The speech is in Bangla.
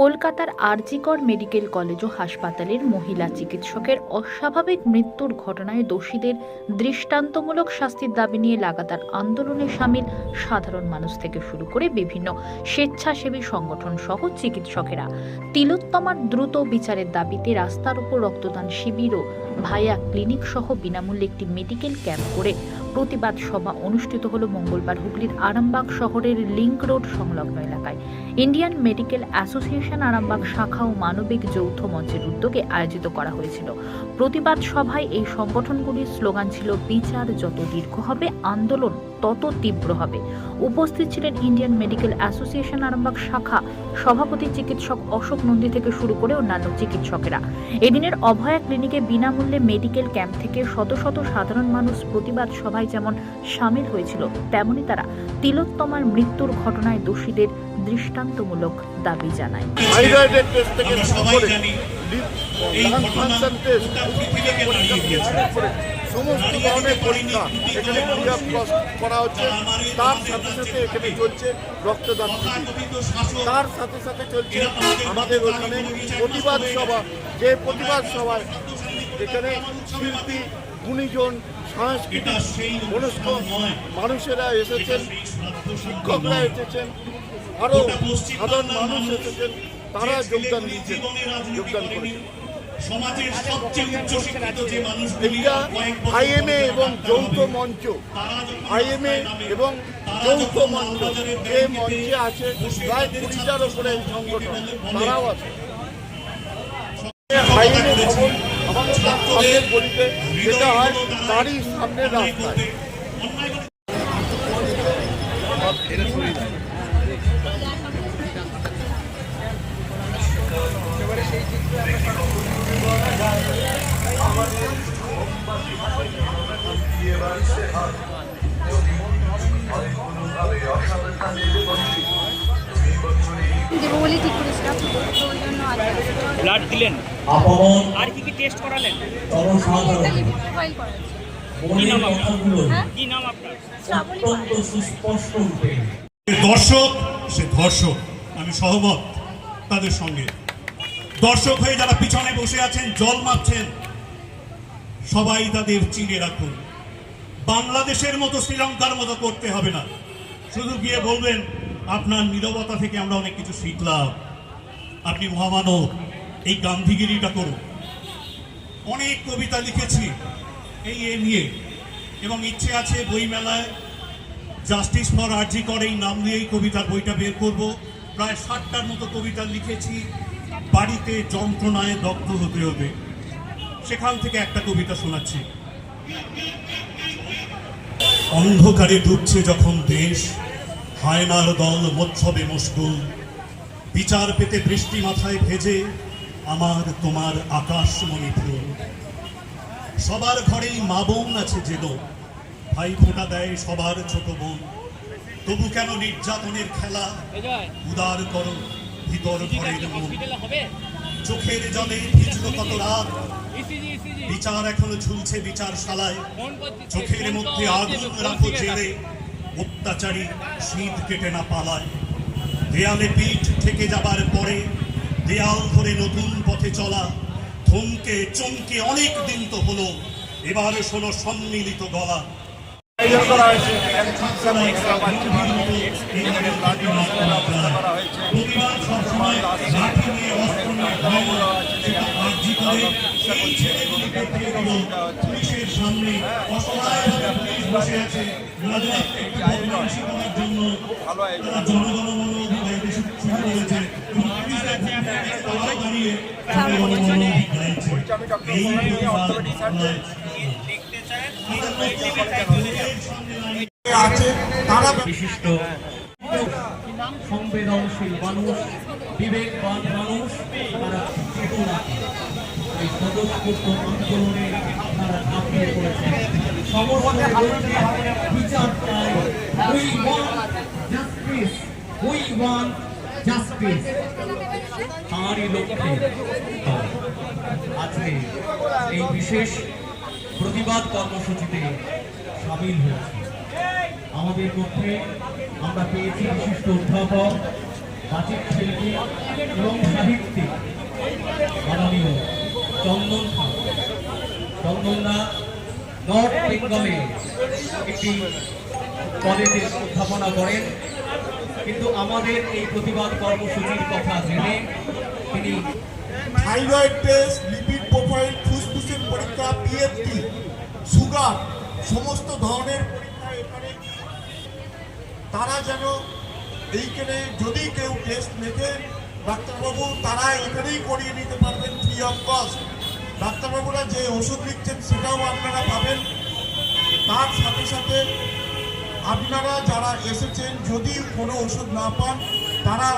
কলকাতার আরজিকর মেডিকেল কলেজ ও হাসপাতালের মহিলা চিকিৎসকের অস্বাভাবিক মৃত্যুর ঘটনায় দোষীদের দৃষ্টান্তমূলক শাস্তির দাবি নিয়ে লাগাতার আন্দোলনে সামিল সাধারণ মানুষ থেকে শুরু করে বিভিন্ন স্বেচ্ছাসেবী সংগঠন সহ চিকিৎসকেরা। তিলোত্তমার দ্রুত বিচারের দাবিতে রাস্তার উপর রক্তদান শিবির ও ভায়া ক্লিনিক সহ বিনামূল্যে একটি মেডিকেল ক্যাম্প করে প্রতিবাদ সভা অনুষ্ঠিত হলো মঙ্গলবার হুগলির আরামবাগ শহরের লিঙ্ক রোড সংলগ্ন এলাকায়। ইন্ডিয়ান মেডিকেল অ্যাসোসিয়েশন আরামবাগ শাখা ও মানবিক যৌথ মঞ্চের উদ্যোগে আয়োজিত করা হয়েছিল। প্রতিবাদ সভায় এই সংগঠনগুলির স্লোগান ছিল, বিচার যত দীর্ঘ হবে, আন্দোলন তত তীব্র হবে। উপস্থিত ছিলেন ইন্ডিয়ান মেডিকেল অ্যাসোসিয়েশন আরামবাগ শাখা সভাপতি চিকিৎসক অশোক নন্দী থেকে শুরু করে অন্যান্য চিকিৎসকেরা। এদিনের অভয়া ক্লিনিকে বিনামূল্যে মেডিকেল ক্যাম্প থেকে শত শত সাধারণ মানুষ প্রতিবাদ সভায় যেমন সামিল হয়েছিল, তেমনি তারা তিলোত্তমার মৃত্যুর ঘটনায় দোষীদের দৃষ্টান্তমূলক দাবি জানায়। সমস্ত ধরনের পরীক্ষা এখানে করা হচ্ছে। তার সাথে সাথে এখানে চলছে রক্তদান তার সাথে সাথে চলছে আমাদের ওখানে প্রতিবাদ সভা। যে প্রতিবাদ সভায় এখানে শিল্পী গুণীজন সাংস্কৃতিক মানুষেরা এসেছেন। শিক্ষকরা এসেছেন আরও সাধারণ মানুষ এসেছেন তারা যোগদান দিচ্ছেন যোগদান করেছেন। সমাজের সবচেয়ে উচ্চশিক্ষিত যে মানুষগুলি এটা আইএমএ এবং যৌথ মঞ্চ আইএমএ এবং যৌথ মঞ্চ যে মঞ্চে আছে প্রায় কুড়িটার উপরে সংগঠন তারাও আছে। আইএমএ ভবন আমাদের সামনের গলিতে যেটা হয় তারই অন্যায় রাস্তায়। ব্লাড দিলেন? আর কি কি টেস্ট করালেন? হ্যাঁ? কি নাম আপনার? অত্যন্ত সুস্পষ্ট রূপে। দর্শক সে ধর্ষক আমি সহমত তাদের সঙ্গে। দর্শক হয়ে যারা পিছনে বসে আছেন জল মাপছেন সবাই তাদের চিনে রাখুন। বাংলাদেশের মতো শ্রীলঙ্কার মতো করতে হবে না। শুধু গিয়ে বলবেন আপনার নীরবতা থেকে আমরা অনেক কিছু শিখলাম। আপনি মহামানব। এই গান্ধীগিরিটা করুন। অনেক কবিতা লিখেছি এই এ নিয়ে। এবং ইচ্ছে আছে বইমেলায় জাস্টিস ফর আরজি করে এই নাম দিয়েই কবিতার বইটা বের করব। প্রায় ষাটটার মতো কবিতা লিখেছি। বাড়িতে যন্ত্রণায় দগ্ধ হতে হবে। সেখান থেকে একটা কবিতা শোনাচ্ছি। অন্ধকারে ডুবছে যখন দেশ, হায়নার দল মৎসবে মুশকুল। বিচার পেতে বৃষ্টি মাথায় ভেজে আমার, তোমার আকাশমণি ফুল সবার ঘরেই মা বোন আছে যেন ভাই ফোঁটা দেয় সবার ছোট বোন। তবু কেন নির্যাতনের খেলা? উদার করো, ভিতর ঘরের মন। চোখের জলে ভিজল কত রাত? বিচার এখনও ঝুলছে বিচার শালায় চোখের মধ্যে আগুন রাখো জেলে। অত্যাচারী শীত কেটে না পালায়। দেয়ালে পিঠ থেকে যাবার পরে দেয়াল ধরে নতুন পথে চলা, থমকে, চমকে অনেক দিন তো হলো। এবার শোনো সম্মিলিত গলা। প্রতিবাদ সবসময় লাঠি জন্য শুরু করেছে এবং পুলিশের ভূমিকাকে তারাও দাঁড়িয়ে জনগণমন অধিকার আমি ডক্টর সোনালী অর্থোপেডিক সার্জন আছে তারা বিশিষ্ট সংবেদনশীল মানুষ, বিবেকবান মানুষ, তারা এই আন্দোলনে তারা ঝাঁপিয়ে পড়েছেন বিরুদ্ধে বিচার চাই। উই জাস্টিস উই জাস্টিস তাঁরই লক্ষ্যে। আজকে এই বিশেষ প্রতিবাদ কর্মসূচিতে সামিল হয়েছে। আমাদের মধ্যে আমরা পেয়েছি বিশিষ্ট অধ্যাপক, বাচিক শিল্পী এবং সাহিত্যিক মাননীয় চন্দন খান চন্দনদা নর্থ বেঙ্গলে একটি কলেজে অধ্যাপনা করেন। কিন্তু আমাদের এই প্রতিবাদ কর্মসূচির কথা জেনে তিনি থাইরয়েড টেস্ট, লিপিড প্রোফাইল, ফুসফুসের পরীক্ষা পিএফটি সুগার, সমস্ত ধরনের পরীক্ষা এখানে। তারা যেন এইখানে যদি কেউ টেস্ট লেখে ডাক্তারবাবু, তারা এখানেই করিয়ে নিতে পারবেন ফ্রি অফ কস্ট ডাক্তারবাবুরা যে ওষুধ লিখছেন সেটাও আপনারা পাবেন। তার সাথে সাথে আপনারা যারা এসেছেন যদি কোনো ওষুধ না পান তারা